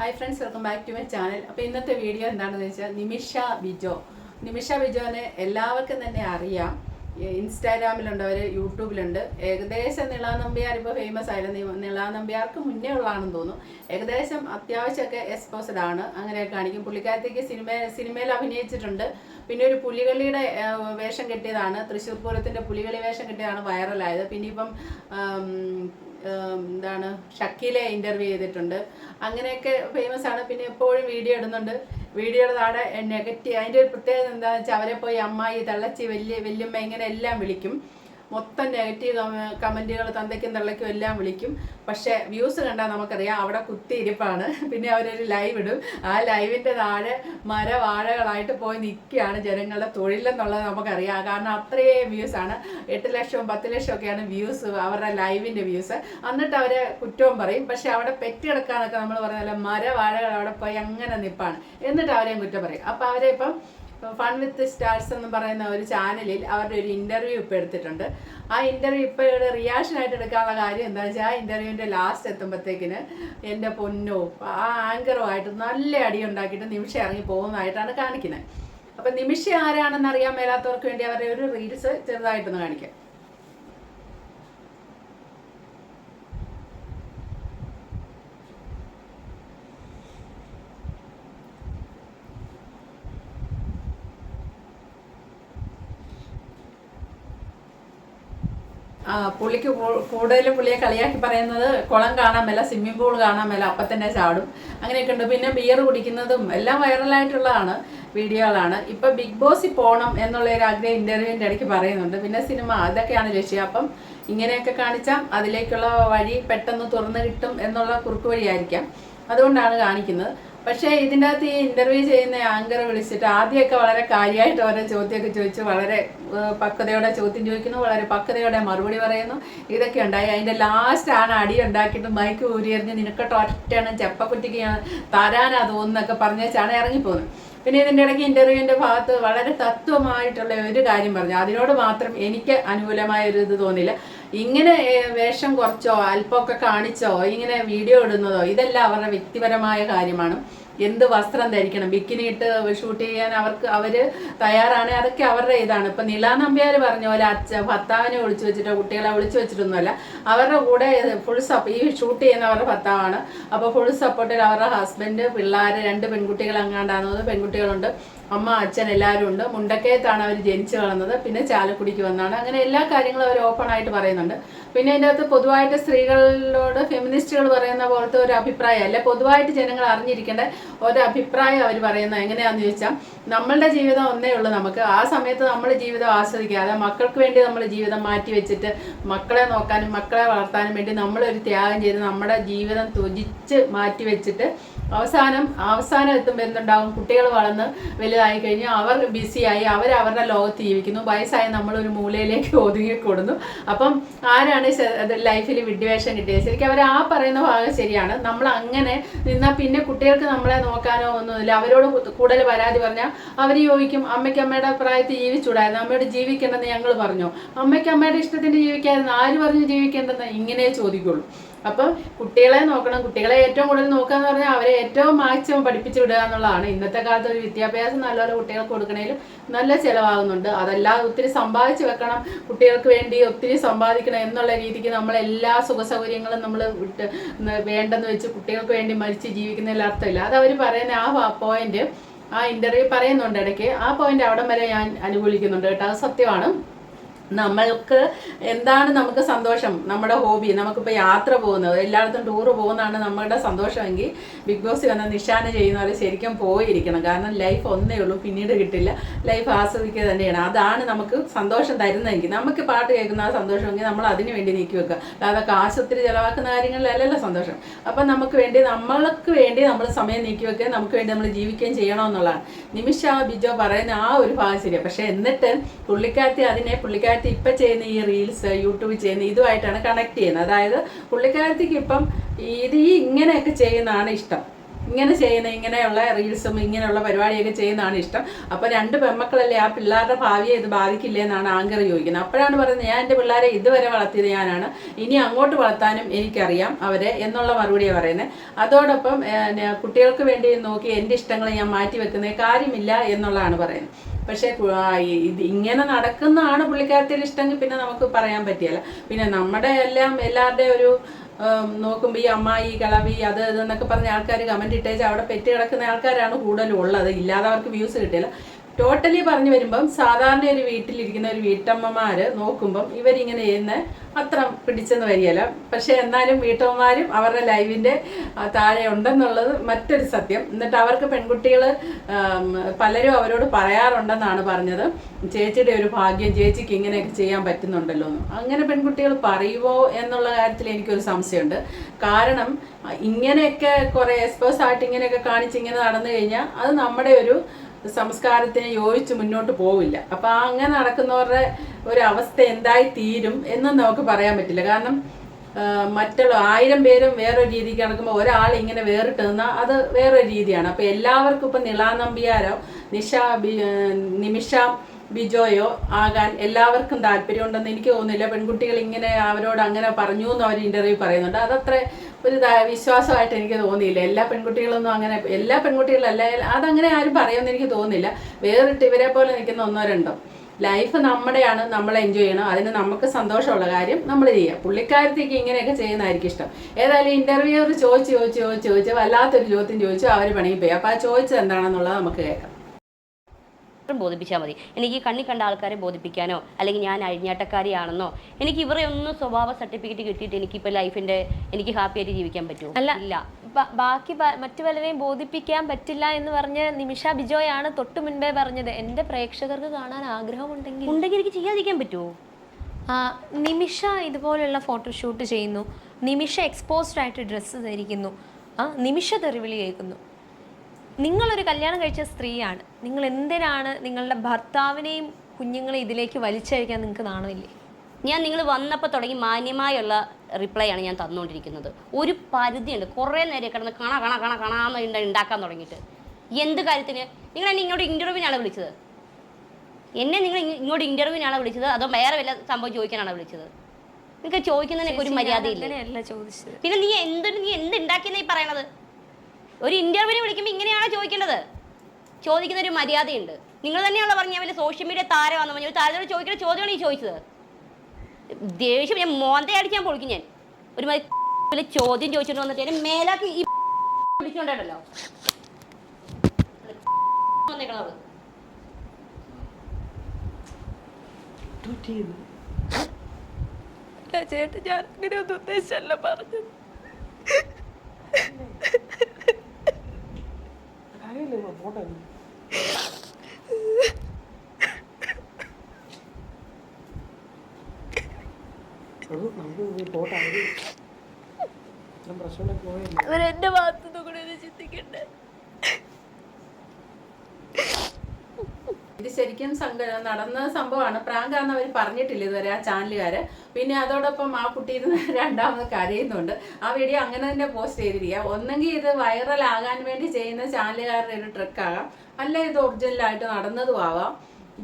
Hi friends welcome back to my channel അപ്പോൾ ഇന്നത്തെ video എന്താണെന്ന് വെച്ചാൽ നിമിഷ ബിജോ. നിമിഷ ബിജോനെ എല്ലാവർക്കും തന്നെ അറിയാം. ഇൻസ്റ്റാഗ്രാമിലുണ്ടവർ യൂട്യൂബിലുണ്ട്. ഏകദേശം നിളാ നമ്പ്യാർ ഇപ്പോൾ ഫേമസ് ആയാലും നി- നിളാ നമ്പ്യാർക്ക് മുന്നേ ഉള്ളതാണെന്ന് തോന്നുന്നു. ഏകദേശം അത്യാവശ്യമൊക്കെ എക്സ്പോസഡ് ആണ്. അങ്ങനെയൊക്കെ കാണിക്കും. പുള്ളിക്കാരത്തേക്ക് സിനിമ സിനിമയിൽ അഭിനയിച്ചിട്ടുണ്ട്. പിന്നെ ഒരു പുലികളിയുടെ വേഷം കെട്ടിയതാണ്. തൃശ്ശൂർ പൂരത്തിന്റെ പുലികളി വേഷം കെട്ടിയതാണ് വൈറലായത് പിന്നെ ഇപ്പം എന്താണ് ഷക്കീലെ ഇന്റർവ്യൂ ചെയ്തിട്ടുണ്ട്. അങ്ങനെയൊക്കെ ഫേമസ് ആണ്. പിന്നെ എപ്പോഴും വീഡിയോ ഇടുന്നുണ്ട്. വീഡിയോയുടെ താഴെ നെഗറ്റീവ് അതിന്റെ ഒരു പ്രത്യേകത എന്താണെന്ന് വെച്ചാൽ അവരെ പോയി അമ്മായി തള്ളച്ചി വലിയ വല്യമ്മ ഇങ്ങനെ എല്ലാം വിളിക്കും. മൊത്തം നെഗറ്റീവ് കമന്റുകൾ തന്തയ്ക്കും തള്ളയ്ക്കും എല്ലാം വിളിക്കും. പക്ഷേ വ്യൂസ് കണ്ടാൽ നമുക്കറിയാം അവിടെ കുത്തിയിരിപ്പാണ് പിന്നെ അവരൊരു ലൈവ് ഇടും. ആ ലൈവിന്റെ താഴെ മരവാഴകളായിട്ട് പോയി നിൽക്കുകയാണ് ജനങ്ങളുടെ തൊഴിലെന്നുള്ളത് നമുക്കറിയാം. കാരണം അത്രയും വ്യൂസ് ആണ്. എട്ട് ലക്ഷവും പത്ത് ലക്ഷവും ഒക്കെയാണ് വ്യൂസ് അവരുടെ ലൈവിന്റെ വ്യൂസ് എന്നിട്ട് അവരെ കുറ്റവും പറയും. പക്ഷെ അവിടെ പെറ്റിടക്കാനൊക്കെ നമ്മൾ പറഞ്ഞാൽ മരവാഴകൾ അവിടെ പോയി അങ്ങനെ നിൽപ്പാണ് എന്നിട്ട് അവരെയും കുറ്റം പറയും. അപ്പോൾ അവരെ ഇപ്പം ഫൺ വിത്ത് സ്റ്റാർസ് എന്ന് പറയുന്ന ഒരു ചാനലിൽ അവരുടെ ഒരു ഇന്റർവ്യൂ ഇപ്പോൾ എടുത്തിട്ടുണ്ട്. ആ ഇന്റർവ്യൂ ഇപ്പോൾ ഇവിടെ റിയാക്ഷൻ ആയിട്ട് എടുക്കാനുള്ള കാര്യം എന്താണെന്ന് വെച്ചാൽ ആ ഇന്റർവ്യൂവിന്റെ ലാസ്റ്റ് എത്തുമ്പോഴത്തേക്കിന് എന്റെ പൊന്നോ ആ ആങ്കറുമായിട്ട് നല്ല അടി ഉണ്ടാക്കിയിട്ട് നിമിഷം ഇറങ്ങി പോകുന്നതായിട്ടാണ് കാണിക്കുന്നത് അപ്പം നിമിഷ ആരാണെന്ന് അറിയാൻ മേലാത്തവർക്ക് വേണ്ടി അവരുടെ ഒരു റീൽസ് ചെറുതായിട്ടൊന്ന് കാണിക്കാം. പുള്ളിക്ക് കൂടുതലും പുള്ളിയെ കളിയാക്കി പറയുന്നത് കുളം കാണാൻ മേല സ്വിമ്മിംഗ് പൂൾ കാണാൻ മേല അപ്പം തന്നെ ചാടും. അങ്ങനെയൊക്കെ ഉണ്ട്. പിന്നെ ബിയർ കുടിക്കുന്നതും എല്ലാം വൈറലായിട്ടുള്ളതാണ് വീഡിയോകളാണ്. ഇപ്പൊ ബിഗ് ബോസിൽ പോകണം എന്നുള്ള ഒരു ആഗ്രഹം ഇന്റർവ്യൂവിന്റെ ഇടയ്ക്ക് പറയുന്നുണ്ട്. പിന്നെ സിനിമ അതൊക്കെയാണ് ലക്ഷ്യം. അപ്പം ഇങ്ങനെയൊക്കെ കാണിച്ചാൽ അതിലേക്കുള്ള വഴി പെട്ടെന്ന് തുറന്നു കിട്ടും എന്നുള്ള കുറുക്ക് വഴിയായിരിക്കാം. അതുകൊണ്ടാണ് കാണിക്കുന്നത്. പക്ഷേ ഇതിന്റെ അകത്ത് ഈ ഇന്റർവ്യൂ ചെയ്യുന്ന ആങ്കർ വിളിച്ചിട്ട് ആദ്യമൊക്കെ വളരെ കാര്യമായിട്ട് ഓരോ ചോദ്യമൊക്കെ ചോദിച്ചു വളരെ പക്വതയോടെ ചോദ്യം ചോദിക്കുന്നു വളരെ പക്വതയോടെ മറുപടി പറയുന്നു. ഇതൊക്കെ ഉണ്ടായി. അതിന്റെ ലാസ്റ്റ് അടി ഉണ്ടാക്കിയിട്ട് മൈക്ക് ഊരിയെറിഞ്ഞ് നിനക്കൊട്ട് ഒറ്റയാണ് ചെപ്പക്കുറ്റിക്ക് തരാനാ തോന്നുന്നൊക്കെ പറഞ്ഞ ചാണ ഇറങ്ങിപ്പോകുന്നത്. പിന്നെ ഇതിന്റെ ഇടയ്ക്ക് ഇന്റർവ്യൂവിന്റെ ഭാഗത്ത് വളരെ തത്വമായിട്ടുള്ള ഒരു കാര്യം പറഞ്ഞു. അതിനോട് മാത്രം എനിക്ക് അനുകൂലമായ ഒരു ഇത് തോന്നില്ല. ഇങ്ങനെ വേഷം കുറച്ചോ അല്പമൊക്കെ കാണിച്ചോ ഇങ്ങനെ വീഡിയോ ഇടുന്നതോ ഇതെല്ലാം അവരുടെ വ്യക്തിപരമായ കാര്യമാണ്. എന്ത് വസ്ത്രം ധരിക്കണം? ബിക്കിനി ഇട്ട് ഷൂട്ട് ചെയ്യാൻ അവർക്ക് അവർ തയ്യാറാണ് അതൊക്കെ അവരുടെ ഇതാണ്. ഇപ്പൊ നിലാ നമ്പ്യാർ പറഞ്ഞ പോലെ അച്ഛ ഭർത്താവിനെ വിളിച്ചു വെച്ചിട്ടോ കുട്ടികളെ വിളിച്ചു വെച്ചിട്ടൊന്നുമല്ല. അവരുടെ കൂടെ ഫുൾ സപ്പോർട്ട് ഈ ഷൂട്ട് ചെയ്യുന്ന അവരുടെ ഭർത്താവാണ്. അപ്പോൾ ഫുൾ സപ്പോർട്ടിൽ അവരുടെ ഹസ്ബൻഡ് പിള്ളേർ രണ്ട് പെൺകുട്ടികൾ അങ്ങാണ്ടാകുന്നത് പെൺകുട്ടികളുണ്ട്. അമ്മ അച്ഛൻ എല്ലാവരും ഉണ്ട്. മുണ്ടക്കയത്താണ് അവർ ജനിച്ചു വളർന്നത്. പിന്നെ ചാലക്കുടിക്ക് വന്നാണ്. അങ്ങനെ എല്ലാ കാര്യങ്ങളും അവർ ഓപ്പൺ ആയിട്ട് പറയുന്നുണ്ട്. പിന്നെ അതിന്റെ അകത്ത് പൊതുവായിട്ട് സ്ത്രീകളോട് ഫെമിനിസ്റ്റുകൾ പറയുന്ന പോലത്തെ ഒരു അഭിപ്രായം അല്ല. പൊതുവായിട്ട് ജനങ്ങൾ അറിഞ്ഞിരിക്കേണ്ട ഒരു അഭിപ്രായം അവർ പറയുന്നത് എങ്ങനെയാണെന്ന് ചോദിച്ചാൽ നമ്മളുടെ ജീവിതം ഒന്നേ ഉള്ളൂ നമുക്ക്. ആ സമയത്ത് നമ്മൾ ജീവിതം ആസ്വദിക്കാതെ മക്കൾക്ക് വേണ്ടി നമ്മൾ ജീവിതം മാറ്റി വെച്ചിട്ട് മക്കളെ നോക്കാനും മക്കളെ വളർത്താനും വേണ്ടി നമ്മളൊരു ത്യാഗം ചെയ്ത് നമ്മുടെ ജീവിതം തുജിച്ച് മാറ്റി വെച്ചിട്ട് അവസാനം അവസാനം എത്തുമ്പോൾ എന്തുണ്ടാവും? കുട്ടികൾ വളർന്ന് വലുതായി കഴിഞ്ഞാൽ അവർ ബിസിയായി അവർ അവരുടെ ലോകത്ത് ജീവിക്കുന്നു. വയസ്സായി ഒരു മൂലയിലേക്ക് ഒതുങ്ങിക്കൊടുന്നു. അപ്പം ആരാണ് ലൈഫിൽ വിഡ്ഢിവേഷം കിട്ടിയത്? ശരിക്കും അവർ ആ പറയുന്ന ഭാഗം ശരിയാണ്. നമ്മൾ അങ്ങനെ നിന്നാൽ പിന്നെ കുട്ടികൾക്ക് നമ്മളെ നോക്കാനോ ഒന്നുമില്ല. അവരോട് കൂടുതൽ പരാതി പറഞ്ഞാൽ അവർ യോജിക്കും അമ്മയ്ക്ക് അമ്മയുടെ പ്രായത്തിൽ ജീവിച്ചൂടായിരുന്നു? അമ്മയോട് ജീവിക്കേണ്ടെന്ന് ഞങ്ങൾ പറഞ്ഞു. അമ്മയ്ക്ക് അമ്മയുടെ ഇഷ്ടത്തിന് ആര് പറഞ്ഞു ജീവിക്കേണ്ടെന്ന്? ഇങ്ങനെ ചോദിക്കുള്ളൂ. അപ്പം കുട്ടികളെ നോക്കണം. കുട്ടികളെ ഏറ്റവും കൂടുതൽ നോക്കുക എന്ന് പറഞ്ഞാൽ അവരെ ഏറ്റവും മാക്സിമം പഠിപ്പിച്ചു വിടുക എന്നുള്ളതാണ്. ഇന്നത്തെ കാലത്ത് ഒരു വിദ്യാഭ്യാസം നല്ലപോലെ കുട്ടികൾക്ക് കൊടുക്കണേലും നല്ല ചിലവാകുന്നുണ്ട്. അതല്ലാതെ ഒത്തിരി സമ്പാദിച്ചു വെക്കണം. കുട്ടികൾക്ക് വേണ്ടി ഒത്തിരി സമ്പാദിക്കണം എന്നുള്ള രീതിക്ക് നമ്മൾ എല്ലാ സുഖ സൗകര്യങ്ങളും നമ്മൾ വിട്ട് വേണ്ടെന്ന് വെച്ച് കുട്ടികൾക്ക് വേണ്ടി മരിച്ച് ജീവിക്കുന്നതിൽ അർത്ഥമില്ല. അത് അവർ പറയുന്ന ആ പോയിന്റ് ആ ഇന്റർവ്യൂ പറയുന്നുണ്ട് ഇടയ്ക്ക്. ആ പോയിന്റ് അവിടം വരെ ഞാൻ അനുകൂലിക്കുന്നുണ്ട് കേട്ടോ. അത് സത്യമാണ്. നമ്മൾക്ക് എന്താണ് നമുക്ക് സന്തോഷം? നമ്മുടെ ഹോബി നമുക്കിപ്പോൾ യാത്ര പോകുന്നത് എല്ലായിടത്തും ടൂറ് പോകുന്നതാണ് നമ്മുടെ സന്തോഷമെങ്കിൽ ബിഗ് ബോസ് വന്ന നിശാന ചെയ്യുന്നവർ ശരിക്കും പോയിരിക്കണം. കാരണം ലൈഫ് ഒന്നേ ഉള്ളൂ പിന്നീട് കിട്ടില്ല. ലൈഫ് ആസ്വദിക്കുക തന്നെയാണ്. അതാണ് നമുക്ക് സന്തോഷം തരുന്നതെങ്കിൽ നമുക്ക് പാട്ട് കേൾക്കുന്ന സന്തോഷമെങ്കിൽ നമ്മൾ അതിന് വേണ്ടി നീക്കി വെക്കുക. അല്ലാതെ കാശ് ഒത്തിരി ചിലവാക്കുന്ന കാര്യങ്ങളിലല്ലല്ലോ സന്തോഷം. അപ്പം നമുക്ക് വേണ്ടി നമ്മൾക്ക് വേണ്ടി നമ്മൾ സമയം നീക്കി വെക്കുക നമുക്ക് വേണ്ടി നമ്മൾ ജീവിക്കുകയും ചെയ്യണമെന്നുള്ളതാണ് നിമിഷ ബിജോ പറയുന്ന ആ ഒരു ഭാഗം ശരിയാണ് പക്ഷേ എന്നിട്ട് പുള്ളിക്കാരത്തി അതിനെ പുള്ളിക്കാരത്തി ഇപ്പം ചെയ്യുന്ന ഈ റീൽസ് യൂട്യൂബ് ചെയ്യുന്ന ഇതുമായിട്ടാണ് കണക്ട് ചെയ്യുന്നത്. അതായത് പുള്ളിക്കാരത്തിക്ക് ഇപ്പം ഇത് ഈ ഇങ്ങനെയൊക്കെ ചെയ്യുന്നതാണ് ഇഷ്ടം. ഇങ്ങനെ ചെയ്യുന്ന ഇങ്ങനെയുള്ള റീൽസും ഇങ്ങനെയുള്ള പരിപാടിയൊക്കെ ചെയ്യുന്നതാണ് ഇഷ്ടം. അപ്പോൾ രണ്ട് പെമ്മക്കളല്ലേ ആ പിള്ളേരുടെ ഭാവിയെ ഇത് ബാധിക്കില്ലേ എന്നാണ് ആങ്കർ ചോദിക്കുന്നത്. അപ്പോഴാണ് പറയുന്നത് ഞാൻ എന്റെ പിള്ളേരെ ഇതുവരെ വളർത്തിയത് ഞാനാണ്. ഇനി അങ്ങോട്ട് വളർത്താനും എനിക്കറിയാം അവരെ എന്നുള്ള മറുപടിയാണ് പറയുന്നത്. അതോടൊപ്പം കുട്ടികൾക്ക് വേണ്ടി നോക്കി എന്റെ ഇഷ്ടങ്ങൾ ഞാൻ മാറ്റി വെക്കുന്ന കാര്യമില്ല എന്നുള്ളതാണ് പറയുന്നത്. പക്ഷേ ഇത് ഇങ്ങനെ നടക്കുന്നതാണ് പുള്ളിക്കാരത്തിയുടെ ഇഷ്ടമെങ്കിൽ പിന്നെ നമുക്ക് പറയാൻ പറ്റിയല്ല പിന്നെ നമ്മുടെ എല്ലാം എല്ലാവരുടെയും ഒരു നോക്കുമ്പോൾ ഈ അമ്മായി കളവി അത് ഇതെന്നൊക്കെ പറഞ്ഞ ആൾക്കാർ കമന്റ് ഇട്ടേച്ച് അവിടെ പെറ്റ് കിടക്കുന്ന ആൾക്കാരാണ് കൂടുതലും ഉള്ളത്. ഇല്ലാതെ അവർക്ക് വ്യൂസ് കിട്ടില്ല. ടോട്ടലി പറഞ്ഞു വരുമ്പം സാധാരണ ഒരു വീട്ടിലിരിക്കുന്ന ഒരു വീട്ടമ്മമാർ നോക്കുമ്പം ഇവരിങ്ങനെ ചെയ്യുന്ന അത്ര പിടിച്ചെന്ന് വരികയില്ല. പക്ഷേ എന്നാലും വീട്ടമ്മമാരും അവരുടെ ലൈവിന്റെ താഴെ ഉണ്ടെന്നുള്ളത് മറ്റൊരു സത്യം. എന്നിട്ട് അവർക്ക് പെൺകുട്ടികൾ പലരും അവരോട് പറയാറുണ്ടെന്നാണ് പറഞ്ഞത്. ചേച്ചിയുടെ ഒരു ഭാഗ്യം ചേച്ചിക്ക് ഇങ്ങനെയൊക്കെ ചെയ്യാൻ പറ്റുന്നുണ്ടല്ലോ അങ്ങനെ പെൺകുട്ടികൾ പറയുമോ എന്നുള്ള കാര്യത്തിൽ എനിക്കൊരു സംശയമുണ്ട്. കാരണം ഇങ്ങനെയൊക്കെ കുറേ എക്സ്പേഴ്സ് ആയിട്ട് ഇങ്ങനെയൊക്കെ കാണിച്ച് ഇങ്ങനെ നടന്നു കഴിഞ്ഞാൽ അത് നമ്മുടെ ഒരു സംസ്കാരത്തിന് യോജിച്ച് മുന്നോട്ട് പോവില്ല. അപ്പൊ ആ അങ്ങനെ നടക്കുന്നവരുടെ ഒരു അവസ്ഥ എന്തായി തീരും എന്നും നമുക്ക് പറയാൻ പറ്റില്ല. കാരണം മറ്റുള്ള ആയിരം പേരും വേറൊരു രീതിക്ക് നടക്കുമ്പോൾ ഒരാൾ ഇങ്ങനെ വേറിട്ട് നിന്നാൽ അത് വേറൊരു രീതിയാണ്. അപ്പൊ എല്ലാവർക്കും ഇപ്പൊ നിളാ നമ്പിയാരോ നിഷ ബി നിമിഷ ബിജോയോ ആകാൻ എല്ലാവർക്കും താല്പര്യമുണ്ടെന്ന് എനിക്ക് തോന്നുന്നില്ല. പെൺകുട്ടികൾ ഇങ്ങനെ അവരോട് അങ്ങനെ പറഞ്ഞു എന്ന് അവർ ഇന്റർവ്യൂ പറയുന്നുണ്ട്. അതത്ര ഒരു വിശ്വാസമായിട്ട് എനിക്ക് തോന്നിയില്ല. എല്ലാ പെൺകുട്ടികളൊന്നും അങ്ങനെ എല്ലാ പെൺകുട്ടികളല്ല അതങ്ങനെ ആരും പറയുമെന്ന് എനിക്ക് തോന്നുന്നില്ല വേറിട്ട് ഇവരെ പോലെ നിൽക്കുന്ന ഒന്നോ രണ്ടോ ലൈഫ് നമ്മുടെയാണ് നമ്മൾ എൻജോയ് ചെയ്യണം. അതിന് നമുക്ക് സന്തോഷമുള്ള കാര്യം നമ്മൾ ചെയ്യുക. പുള്ളിക്കാരത്തേക്ക് ഇങ്ങനെയൊക്കെ ചെയ്യുന്നതായിരിക്കും ഇഷ്ടം. ഏതായാലും ഇന്റർവ്യൂ ചോദിച്ച് ചോദിച്ച് ചോദിച്ച് ചോദിച്ച് വല്ലാത്തൊരു ചോദ്യം ചോദിച്ചു അവർ പണിയിൽ പോയി. അപ്പോൾ ആ ചോദിച്ചത് എന്താണെന്നുള്ളത് നമുക്ക് കേൾക്കാം. മാത്രം ബോധിപ്പിച്ചാൽ മതി. എനിക്ക് കണ്ണി കണ്ട ആൾക്കാരെ ബോധിപ്പിക്കാനോ അല്ലെങ്കിൽ ഞാൻ അഴിഞ്ഞാട്ടക്കാരിയാണെന്നോ എനിക്ക് ഇവരെ ഒന്നും സ്വഭാവ സർട്ടിഫിക്കറ്റ് കിട്ടിയിട്ട് എനിക്കിപ്പോൾ ലൈഫിന്റെ എനിക്ക് ഹാപ്പി ആയിട്ട് ജീവിക്കാൻ പറ്റുമോ അല്ല. ഇല്ല. ബാക്കി മറ്റു പലരെയും ബോധിപ്പിക്കാൻ പറ്റില്ല എന്ന് പറഞ്ഞ് നിമിഷ ബിജോയാണ് തൊട്ടു മുൻപേ പറഞ്ഞത്. എന്റെ പ്രേക്ഷകർക്ക് കാണാൻ ആഗ്രഹമുണ്ടെങ്കിൽ. ഉണ്ടെങ്കിൽ എനിക്ക് ചെയ്യാതിരിക്കാൻ പറ്റുമോ ആ, നിമിഷ ഇതുപോലുള്ള ഫോട്ടോഷൂട്ട് ചെയ്യുന്നു. നിമിഷ എക്സ്പോസ്ഡ് ആയിട്ട് ഡ്രസ്സ് ധരിക്കുന്നു. ആ നിമിഷ തെറിവിളി കേൾക്കുന്നു. നിങ്ങളൊരു കല്യാണം കഴിച്ച സ്ത്രീയാണ്. നിങ്ങൾ എന്തിനാണ് നിങ്ങളുടെ ഭർത്താവിനെയും കുഞ്ഞുങ്ങളെ ഇതിലേക്ക് വലിച്ചഴിക്കാൻ നിങ്ങൾക്ക് നാണമില്ലേ? ഞാൻ നിങ്ങൾ വന്നപ്പോൾ തുടങ്ങി മാന്യമായുള്ള റിപ്ലൈ ആണ് ഞാൻ തന്നുകൊണ്ടിരിക്കുന്നത്. ഒരു പരിധിയുണ്ട്. കുറേ നേരം കിടന്ന് കണ കണ കണ കണാന്ന് ഉണ്ടാക്കാൻ തുടങ്ങിയിട്ട്. എന്ത് കാര്യത്തിന്? നിങ്ങൾ എന്നെ ഇങ്ങോട്ട് ഇന്റർവ്യൂവിനാണ് വിളിച്ചത്. എന്നെ നിങ്ങൾ ഇങ്ങോട്ട് ഇന്റർവ്യൂവിനാണ് വിളിച്ചത്? അതോ വേറെ വല്ല സംഭവം ചോദിക്കാനാണ് വിളിച്ചത്? നിങ്ങൾക്ക് ചോദിക്കുന്നതിനൊക്കെ ഒരു മര്യാദയില്ല? പിന്നെ നീ എന്തൊരു നീ എന്ത് ഉണ്ടാക്കിയെന്നായി പറയണത്? ഒരു ഇന്റർവ്യൂവിന് വിളിക്കുമ്പോൾ ഇങ്ങനെയാണോ ചോദിക്കേണ്ടത്? ചോദിക്കുന്ന ഒരു മര്യാദയുണ്ട്. നിങ്ങൾ തന്നെയാണല്ലോ പറഞ്ഞ വല്ല സോഷ്യൽ മീഡിയ താരമാണെന്ന് പറഞ്ഞു. ഒരു താരത്തോട് ചോദിക്കുന്ന ചോദ്യമാണ് ഈ ചോദിച്ചത്? ദേഷ്യം ഞാൻ മോന്തയടിച്ച് ഞാൻ പൊളിക്കും ഞാൻ. ഒരു മാതിരി വല്ല ചോദ്യം ചോദിച്ചിട്ട് വന്നിട്ട് എന്നെ മേലാക്കി ഈ വിളിച്ചോണ്ടല്ലോ വന്നേക്കണത്. ചേട്ടൻ ഞാൻ അങ്ങനെ ഒന്നും ഉദ്ദേശിച്ചല്ല പറഞ്ഞത്. അവരെന്റെ ഭാഗത്തുനിന്ന് കൂടെ ചിന്തിക്കണ്ടേ? ഇത് ശരിക്കും നടന്ന സംഭവമാണ്. പ്രാങ്കാന്ന് അവർ പറഞ്ഞിട്ടില്ല ഇതുവരെ ആ ചാനലുകാര്. പിന്നെ അതോടൊപ്പം ആ കുട്ടി രണ്ടാമത് കരയുന്നുണ്ട്. ആ വീഡിയോ അങ്ങനെ തന്നെ പോസ്റ്റ് ചെയ്തിരിക്കുക ഒന്നെങ്കിൽ ഇത് വൈറൽ ആകാൻ വേണ്ടി ചെയ്യുന്ന ചാനലുകാരുടെ ഒരു ട്രിക്കാകാം അല്ല ഇത് ഒറിജിനലായിട്ട് നടന്നതും ആവാം.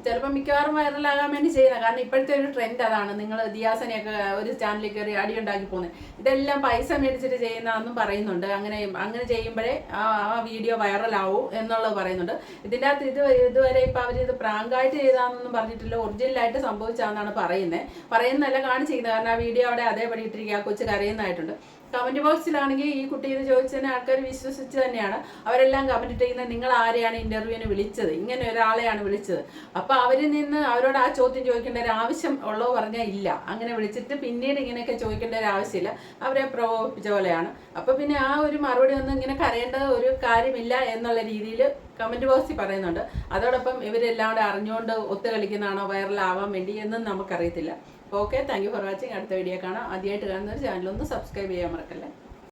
ചിലപ്പോൾ മിക്കവാറും വൈറലാകാൻ വേണ്ടി ചെയ്യുന്ന കാരണം ഇപ്പോഴത്തെ ഒരു ട്രെൻഡ് അതാണ്. നിങ്ങൾ ദിയാസനെയൊക്കെ ഒരു ചാനലിൽ കയറി അടി ഉണ്ടാക്കി പോകുന്നത് ഇതെല്ലാം പൈസ മേടിച്ചിട്ട് ചെയ്യുന്നതെന്നും പറയുന്നുണ്ട്. അങ്ങനെ അങ്ങനെ ചെയ്യുമ്പോഴേ ആ ആ വീഡിയോ വൈറലാവൂ എന്നുള്ളത് പറയുന്നുണ്ട്. ഇതിന്റെ അകത്ത് ഇത് ഇതുവരെ ഇപ്പം അവർ ഇത് പ്രാങ്കായിട്ട് ചെയ്താണെന്നൊന്നും പറഞ്ഞിട്ടില്ല. ഒറിജിനലായിട്ട് സംഭവിച്ചാന്നാണ് പറയുന്നത് പറയുന്നതല്ല കാണിച്ചിരിക്കുന്നത്. കാരണം ആ വീഡിയോ അവിടെ അതേപടി ഇട്ടിരിക്കുക ആ കൊച്ചു കരയുന്നതായിട്ടുണ്ട്. കമന്റ് ബോക്സിലാണെങ്കിൽ ഈ കുട്ടി ഇത് ചോദിച്ചതിന് ആൾക്കാർ വിശ്വസിച്ച് തന്നെയാണ്. അവരെല്ലാം കമന്റ് ഇട്ടിരിക്കുന്നത് നിങ്ങൾ ആരെയാണ് ഇന്റർവ്യൂവിന് വിളിച്ചത്? ഇങ്ങനെ ഒരാളെയാണ് വിളിച്ചത്? അപ്പൊ അവരിൽ നിന്ന് അവരോട് ആ ചോദ്യം ചോദിക്കേണ്ട ഒരു ആവശ്യം ഉള്ളോ പറഞ്ഞാൽ ഇല്ല. അങ്ങനെ വിളിച്ചിട്ട് പിന്നീട് ഇങ്ങനെയൊക്കെ ചോദിക്കേണ്ട ഒരു ആവശ്യമില്ല. അവരെ പ്രകോപിപ്പിച്ച പോലെയാണ്. അപ്പൊ പിന്നെ ആ ഒരു മറുപടി ഒന്നും ഇങ്ങനെ കരയേണ്ട ഒരു കാര്യമില്ല എന്നുള്ള രീതിയിൽ കമന്റ് ബോക്സിൽ പറയുന്നുണ്ട്. അതോടൊപ്പം ഇവരെല്ലാം കൂടെ അറിഞ്ഞുകൊണ്ട് ഒത്തു കളിക്കുന്നതാണോ വൈറലാവാൻ വേണ്ടി എന്നും നമുക്കറിയത്തില്ല. Okay thank you for watching അടുത്ത വീഡിയോ കാണാം. ആദ്യമായിട്ട് കാണുന്ന ഒരു ചാനൽ ഒന്ന് സബ്സ്ക്രൈബ് ചെയ്യാൻ മറക്കല്ലേ?